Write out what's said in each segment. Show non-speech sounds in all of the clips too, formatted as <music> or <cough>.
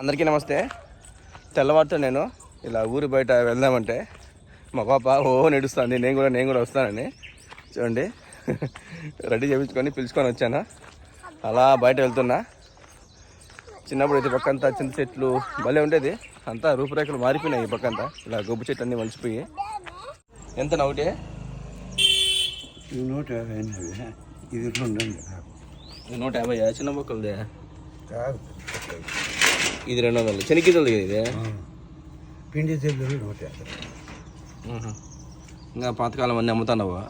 అందరికీ నమస్తే. తెల్లవారితో నేను ఇలా ఊరి బయట వెళ్దామంటే మా పాప ఓ నడుస్తుంది. నేను కూడా నేను కూడా వస్తానని. చూడండి. రెడీ చేయించుకొని పిలుచుకొని వచ్చాను. అలా బయట వెళ్తున్నా. చిన్నప్పుడు అయితే పక్కంతా చింత చెట్లు భలే ఉండేది. అంతా రూపురేఖలు మారిపోయినాయి ఈ పక్కంతా. ఇలా గొబ్బు చెట్లు అన్నీ మలిచిపోయి. ఎంత ఇది నూట యాభై ఇది రెండు ఇది నూట యాభై చిన్న మొక్కలదే? కాదు. ఇది రెండు వందలు. చెనిక్కిజలు ఇది? పిండి తెల్లు నూట. ఇంకా పాతకాలం అన్నీ అమ్ముతున్నావా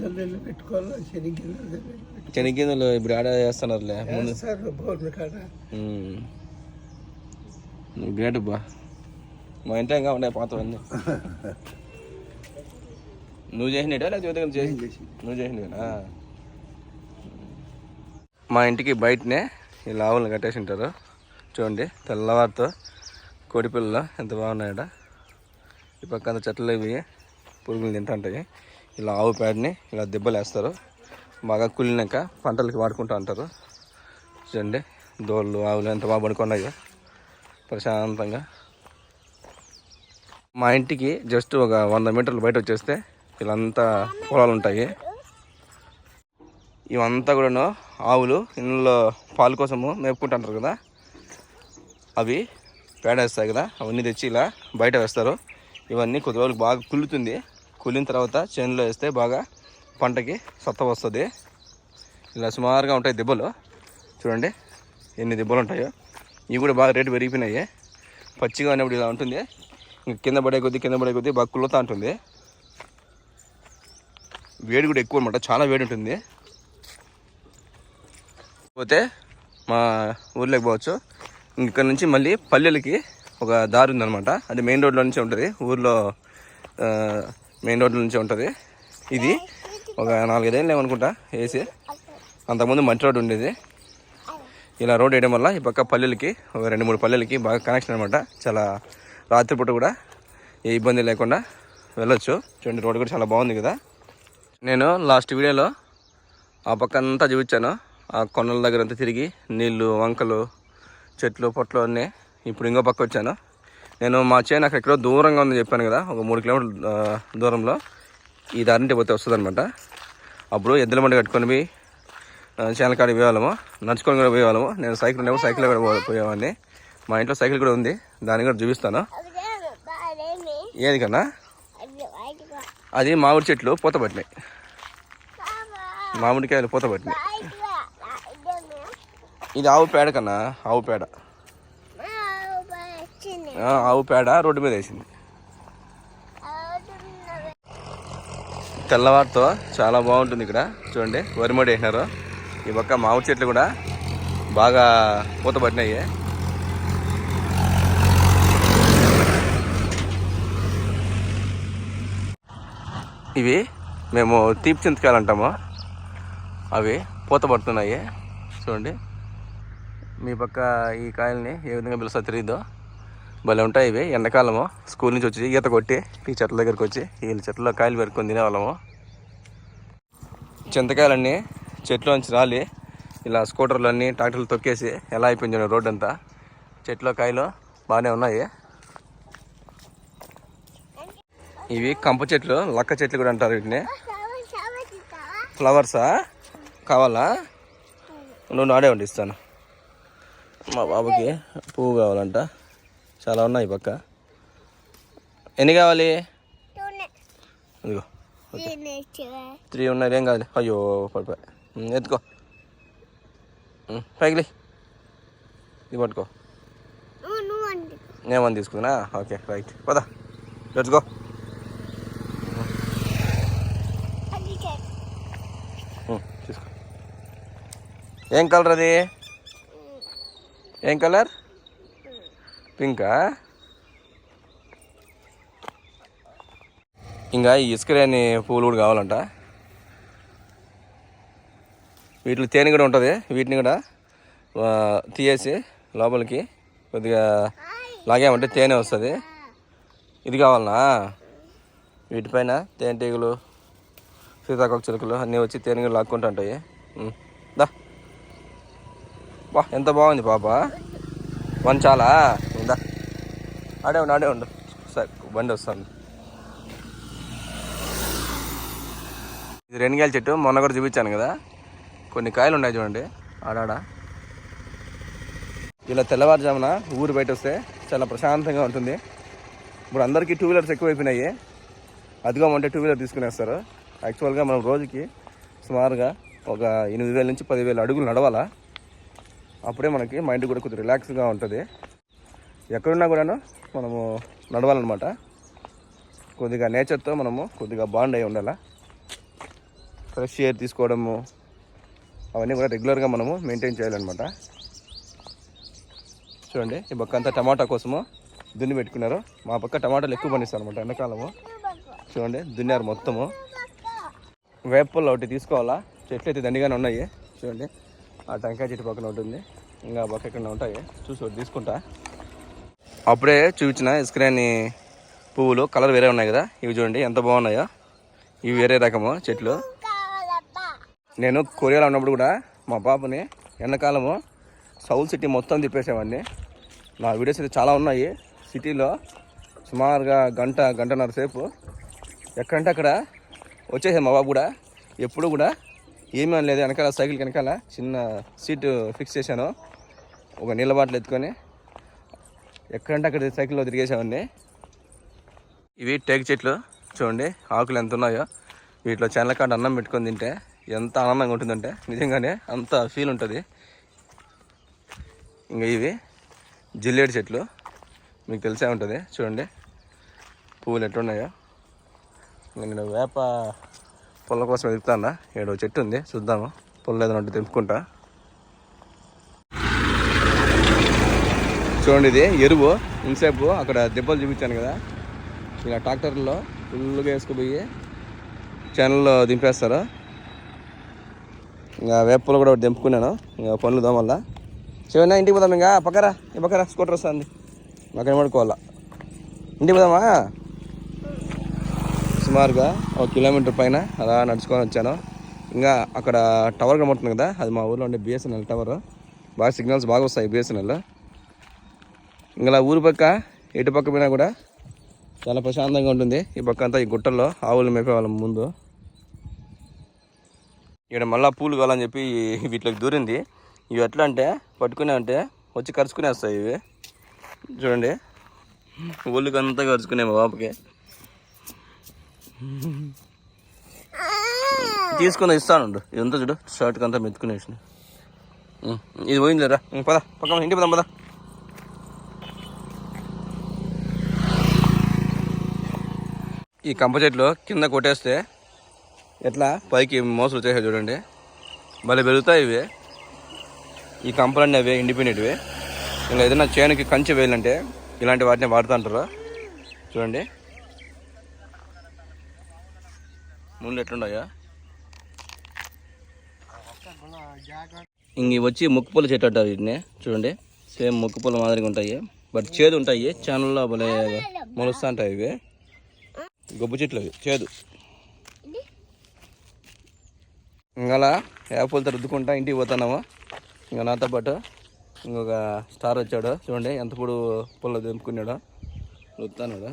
జల్లెళ్ళు చెనిక్కిందులు ఇప్పుడు ఆడ చేస్తున్నారులే. నువ్వు గ్రేట్ బా మా ఇంట్లో ఇంకా ఉన్నాయి పాతవన్నీ. <laughs> నువ్వు చేసినట్టా లేకపోతే ఎవరికైనా చేసి నువ్వు చేసినవేనా? మా ఇంటికి బయటనే ఈ లావులను కట్టేసి ఉంటారు చూడండి తెల్లవారితో కోడి పిల్లలు ఎంత బాగున్నాయట. ఈ పక్కన చెట్లు ఇవి పురుగులు తింటుంటాయి. ఇలా ఆవు పేడని ఇలా దెబ్బలు వేస్తారు బాగా కుళ్ళినాక పంటలకి వాడుకుంటూ ఉంటారు. చూడండి దోళ్ళు ఆవులు ఎంత బాగా పడుకున్నాయో. ప్రశాంతంగా. మా ఇంటికి జస్ట్ ఒక వంద మీటర్లు బయట వచ్చేస్తే వీళ్ళంతా పొలాలు ఉంటాయి. ఇవంతా కూడాను ఆవులు ఇళ్ళలో పాలు కోసము మేపుకుంటుంటారు కదా. అవి పేడ వేస్తాయి కదా అవన్నీ తెచ్చి ఇలా బయట వేస్తారు. ఇవన్నీ కొద్ది రోజులు బాగా కుళ్ళుతుంది. కుళ్ళిన తర్వాత చేనులో వేస్తే బాగా పంటకి సత్త వస్తుంది. ఇలా సుమారుగా ఉంటాయి దెబ్బలు. చూడండి ఎన్ని దెబ్బలు ఉంటాయో. ఇవి కూడా బాగా రేటు పెరిగిపోయినాయి. పచ్చిగా ఉన్నప్పుడు ఇలా ఉంటుంది. ఇంక కింద పడే కొద్దీ కింద పడే కొద్దీ బాగా కుళ్ళుతూ ఉంటుంది. వేడి కూడా ఎక్కువ అనమాట చాలా వేడి ఉంటుంది. పోతే మా ఊర్లోకి పోవచ్చు. ఇక్కడ నుంచి మళ్ళీ పల్లెలకి ఒక దారి ఉందనమాట అది మెయిన్ రోడ్లో నుంచి ఉంటుంది. ఊర్లో మెయిన్ రోడ్ల నుంచి ఉంటుంది. ఇది ఒక నాలుగైదేళ్ళు ఏమనుకుంటా వేసి అంతకుముందు మట్టి రోడ్డు ఉండేది. ఇలా రోడ్ వేయడం వల్ల ఈ పక్క పల్లెలకి ఒక రెండు మూడు పల్లెలకి బాగా కనెక్షన్ అనమాట చాలా రాత్రిపూట కూడా ఏ ఇబ్బంది లేకుండా వెళ్ళొచ్చు. చూడండి రోడ్ కూడా చాలా బాగుంది కదా. నేను లాస్ట్ వీడియోలో ఆ పక్క అంతా చూపించాను. కొండల దగ్గర అంతా తిరిగి నీళ్ళు వంకలు చెట్లు పొట్లు అన్నీ ఇప్పుడు ఇంకో పక్క వచ్చాను. నేను మా చేను అక్కడ ఎక్కడో దూరంగా ఉందని చెప్పాను కదా ఒక మూడు కిలోమీటర్ల దూరంలో. ఈ దారింటి పోతే వస్తుంది అనమాట అప్పుడు ఎద్దుల బండి కట్టుకొని పోయి చేనల కాడికి పోయేవాళ్ళము. నడుచుకొని కూడా పోయేవాళ్ళము. నేను సైకిల్ ఉండేమో సైకిల్ కూడా పోయేవాడిని. మా ఇంట్లో సైకిల్ కూడా ఉంది. దాన్ని కూడా చూపిస్తాను. ఏది కన్నా? అది మామిడి చెట్లు పూత పట్టినాయి. మామిడికాయలు పూత పట్టినాయి. ఇది ఆవు పేడ కన్నా ఆవు పేడ. ఆ, ఆవు పేడ రోడ్డు మీద వేసింది. తెల్లవారితో చాలా బాగుంటుంది ఇక్కడ. చూడండి వరిమడి వేసినారు. ఈ పక్క మామిడి చెట్లు కూడా బాగా పూత పట్టినాయి ఇవి మేము తీపి చింతకాయలు అంటాము. అవి పూత పడుతున్నాయి చూడండి. మీ పక్క ఈ కాయల్ని ఏ విధంగా పిలుస్తా తెలియదు భలే ఉంటాయి ఇవి. ఎండాకాలము. స్కూల్ నుంచి వచ్చి ఈత కొట్టి ఈ చెట్ల దగ్గరికి వచ్చి వీళ్ళ చెట్లలో కాయలు పెరుకొని తినేవాళ్ళము. చింతకాయలన్నీ చెట్లోంచి రాలి. ఇలా స్కూటర్లు అన్నీ ట్రాక్టర్లు తొక్కేసి ఎలా అయిపోయింది చూడండి రోడ్ అంతా చెట్లో కాయలు బాగానే ఉన్నాయి. ఇవి కంప చెట్లు లక్క చెట్లు కూడా అంటారు వీటిని. ఫ్లవర్సా కావాలా? నువ్వు నాడే ఉండి ఇస్తాను. మా బాబుకి పువ్వు కావాలంట. చాలా ఉన్నాయి పక్క. ఎన్ని కావాలి? ఇదిగో త్రీ ఉన్నాయి ఏం కావాలి? అయ్యో పడిపోయి. ఎత్తుకో. ఉమ్, పైకి ఇది పట్టుకో. నేమని తీసుకున్నా? Okay right. పదా. Let's go. తీసుకో. ఏం కలర్ అది? ఏం కలర్? పింకా? ఇంకా ఈ పూలు పువ్వులు కూడా కావాలంట. వీటిలో తేనె కూడా ఉంటుంది వీటిని కూడా తీయేసి లోపలికి కొద్దిగా లాగామంటే తేనె వస్తుంది. ఇది కావాలనా? వీటిపైన తేనెటీగలు సీతాకొక చిలుకలు అన్నీ వచ్చి తేనె కూడా దా. వా ఎంత బాగుంది పాప? వన్ చాలా ఉందా? ఆడే ఉండు ఆడే ఉండు. సరే బండి వస్తుంది. ఇది రెండుగాయల చెట్టు మొన్న కూడా చూపించాను కదా. కొన్ని కాయలు ఉన్నాయి చూడండి. ఆడాడ? ఇలా తెల్లవారుజామున ఊరు బయట వస్తే చాలా ప్రశాంతంగా ఉంటుంది. ఇప్పుడు అందరికీ టూ వీలర్స్ ఎక్కువైపోయినాయి. అదిగోమంటే టూ వీలర్ తీసుకునేస్తారు. యాక్చువల్గా మనం రోజుకి సుమారుగా ఒక ఎనిమిది వేల నుంచి పదివేల అడుగులు నడవాలా? అప్పుడే మనకి మైండ్ కూడా కొద్దిగా రిలాక్స్గా ఉంటుంది. ఎక్కడున్నా కూడాను మనము నడవాలన్నమాట. కొద్దిగా నేచర్తో మనము కొద్దిగా బాండ్ అయి ఉండాలా. ఫ్రెష్ ఎయిర్ తీసుకోవడము అవన్నీ కూడా రెగ్యులర్గా మనము మెయింటైన్ చేయాలన్నమాట. చూడండి ఈ పక్క అంతా టమాటా కోసము దున్ని పెట్టుకున్నారు. మా పక్క టమాటాలు ఎక్కువ పండిస్తారు అనమాట ఎండాకాలము. చూడండి దున్నారు మొత్తము. వేపల్లో ఒకటి తీసుకోవాలా? చెట్లు అయితే దండిగానే ఉన్నాయి. చూడండి ఆ టెంకాయ చెట్టు పక్కన ఉంటుంది. ఇంకా పక్క ఎక్కడ ఉంటాయి? చూసి ఒకటి తీసుకుంటా. అప్పుడే చూపించిన ఇస్క్రాని పువ్వులు కలర్ వేరే ఉన్నాయి కదా. ఇవి చూడండి ఎంత బాగున్నాయో. ఇవి వేరే రకము చెట్లు. నేను కొరియాలో ఉన్నప్పుడు కూడా మా పాపని ఎండాకాలము సౌల్ సిటీ మొత్తం తిప్పేసేవాడిని. నా వీడియోస్ అయితే చాలా ఉన్నాయి. సిటీలో సుమారుగా గంట గంటన్నర సేపు. ఎక్కడంటే అక్కడ వచ్చేసాను మా బాబు కూడా. ఎప్పుడు కూడా ఏమీ అనలేదు. వెనకాల సైకిల్ వెనకాల చిన్న సీటు ఫిక్స్ చేశాను. ఒక నీళ్ళ బాటిల్ ఎత్తుకొని ఎక్కడంటే అక్కడ సైకిల్లో తిరిగేసామండి ఇవి టేక్ చెట్లు. చూడండి ఆకులు ఎంత ఉన్నాయో. వీటిలో చెనలకాడ అన్నం పెట్టుకొని తింటే ఎంత ఆనందంగా ఉంటుందంటే నిజంగానే అంత ఫీల్ ఉంటుంది. ఇంకా ఇవి జిల్లేడు చెట్లు. మీకు తెలిసే ఉంటుంది. చూడండి. పువ్వులు ఎట్లున్నాయో. నేను వేప పొల్ల కోసం వెతుకుతానా ఏడో చెట్టు ఉంది చూద్దాము. పొల్ల ఏదైనా ఉంటే తెంపుకుంటా చూడండి ఇది ఎరువు. ఇంతసేపు అక్కడ దెబ్బలు చూపించాను కదా. ఇలా ట్రాక్టర్లో ఫుల్గా వేసుకుపోయి ఛానల్లో దింపేస్తారు. ఇంకా వేపలు కూడా ఒకటి దింపుకున్నాను. ఇంకా పనులు దోమల్ల. చివరిన ఇంటికి పోదాం ఇంకా. పక్కరా ఈ పక్కరా స్కూటర్ వస్తుంది. మాకు పడుకోవాలా. ఇంటికి పోదామా? సుమారుగా ఒక కిలోమీటర్ పైన అలా నడుచుకొని వచ్చాను. ఇంకా అక్కడ టవర్ కనబడుతుంది కదా అది మా ఊర్లో ఉండే బిఎస్ఎన్ఎల్ టవర్. బాగా సిగ్నల్స్ బాగా వస్తాయి బిఎస్ఎన్ఎల్ ఇంకా ఊరు పక్క ఎటు పక్క పోయినా కూడా చాలా ప్రశాంతంగా ఉంటుంది. ఈ పక్క అంతా ఈ గుట్టల్లో ఆవులు మేపేవాళ్ళం ముందు. ఇక్కడ మళ్ళీ పూలు కావాలని చెప్పి వీటిలోకి దూరింది. ఇవి ఎట్లా అంటే పట్టుకునే అంటే వచ్చి కరుచుకునే వస్తాయి ఇవి. చూడండి. ఒళ్ళుకి కరుచుకునే మా బాబుకి. తీసుకుని ఇస్తాను ఇదంతా చూడు షర్ట్కి అంతా మెత్తుకునేసిన ఇది పోయిందిరా పద పక్క ఇంటి పదాం పద. ఈ కంప చెట్లు కింద కొట్టేస్తే ఎట్లా? పైకి మోసలు వచ్చేసాయి చూడండి. భలే పెరుగుతాయి ఇవి. ఈ కంపలన్నీ అవే ఇండిపెండెంట్వి ఇంకా ఏదైనా చేనుకి కంచి వేయాలంటే ఇలాంటి వాటిని వాడుతుంటారు చూడండి. ముళ్ళు ఎట్లున్నాయో ఇంక ఇవి వచ్చి ముక్కుపూల చెట్టు అంటారు వీటిని. చూడండి. సేమ్ ముక్కుపూల మాదిరిగా ఉంటాయి. బట్ చేదు ఉంటాయి. ఛానల్లో భలే మొలుస్తూ ఉంటాయి ఇవి. గొబ్బు చెట్లు అవి. చేదు. ఇంకలా యాపలతో రుద్దుకుంటా ఇంటికి పోతున్నాము. ఇంకా నాతో పాటు ఇంకొక స్టార్ వచ్చాడు. చూడండి ఎంత పొడు పుల్ల తెంపుకున్నాడు. రుద్దుతున్నాడు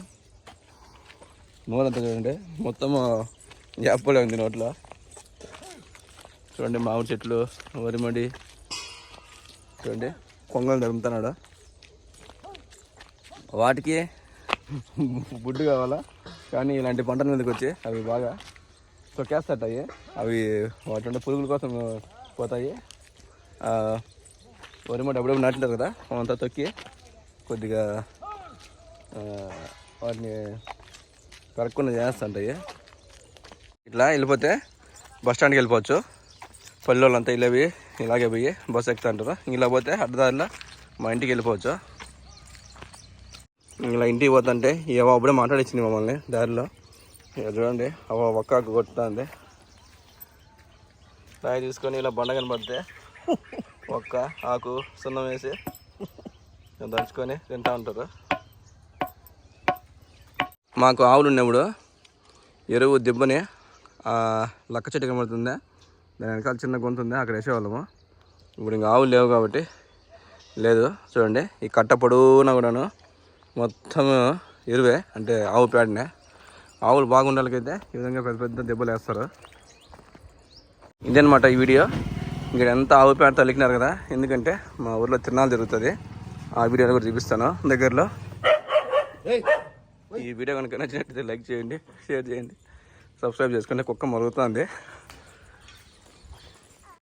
మూలంతా చూడండి. మొత్తము చేపలే ఉంది నోట్లో. చూడండి మామిడి చెట్లు వరిమడి. చూడండి కొంగలు తరుముతున్నాడు వాటికి బుడ్డు కావాలా? కానీ ఇలాంటి పంటల మీదకి వచ్చి అవి బాగా తొక్కేస్తాయి అవి వాటి ఉండే పురుగుల కోసం పోతాయి. వరిమడి వరి మాట అప్పుడప్పుడు నాటింటారు కదా అంతా తొక్కి కొద్దిగా వాటిని కరక్కుండా చేస్తుంటాయి. ఇట్లా వెళ్ళిపోతే బస్ స్టాండ్కి వెళ్ళిపోవచ్చు. పల్లె వాళ్ళంతా ఇలావి ఇలాగే పోయి బస్సు ఎక్కుతుంటారు. ఇలా పోతే అడ్డదారిలో మా ఇంటికి వెళ్ళిపోవచ్చు. ఇలా ఇంటికి పోతుంటే ఏవో అప్పుడే మాట్లాడించింది మమ్మల్ని దారిలో. చూడండి అవ ఒక్క కొట్టుతుంది. రాయి తీసుకొని ఇలా బండ కనబడితే ఒక్క ఆకు సున్నం వేసి దంచుకొని తింటూ ఉంటారు. మాకు ఆవులు ఉన్నప్పుడు ఎరువు దిబ్బని లక్క చెట్టు కనబడుతుందా? దాని వెనకాల చిన్న గొంతు ఉంది? అక్కడ వేసేవాళ్ళము. ఇప్పుడు ఇంకా ఆవులు లేవు కాబట్టి లేదు. చూడండి ఈ కట్ట పొడవునా కూడాను మొత్తం ఎరువే అంటే ఆవు పేడనే. ఆవులు బాగుండాలకైతే ఈ విధంగా పెద్ద పెద్ద దెబ్బలు వేస్తారు. ఇదనమాట ఈ వీడియో. ఇక్కడ ఎంత ఆవు పేడ తలికినారు కదా ఎందుకంటే మా ఊర్లో తిరణాలు జరుగుతుంది. ఆ వీడియోని కూడా చూపిస్తాను దగ్గరలో. ఈ వీడియో కనుక నచ్చినట్లయితే లైక్ చేయండి షేర్ చేయండి. సబ్స్క్రైబ్ చేసుకుంటే కుక్క మరుగుతుంది.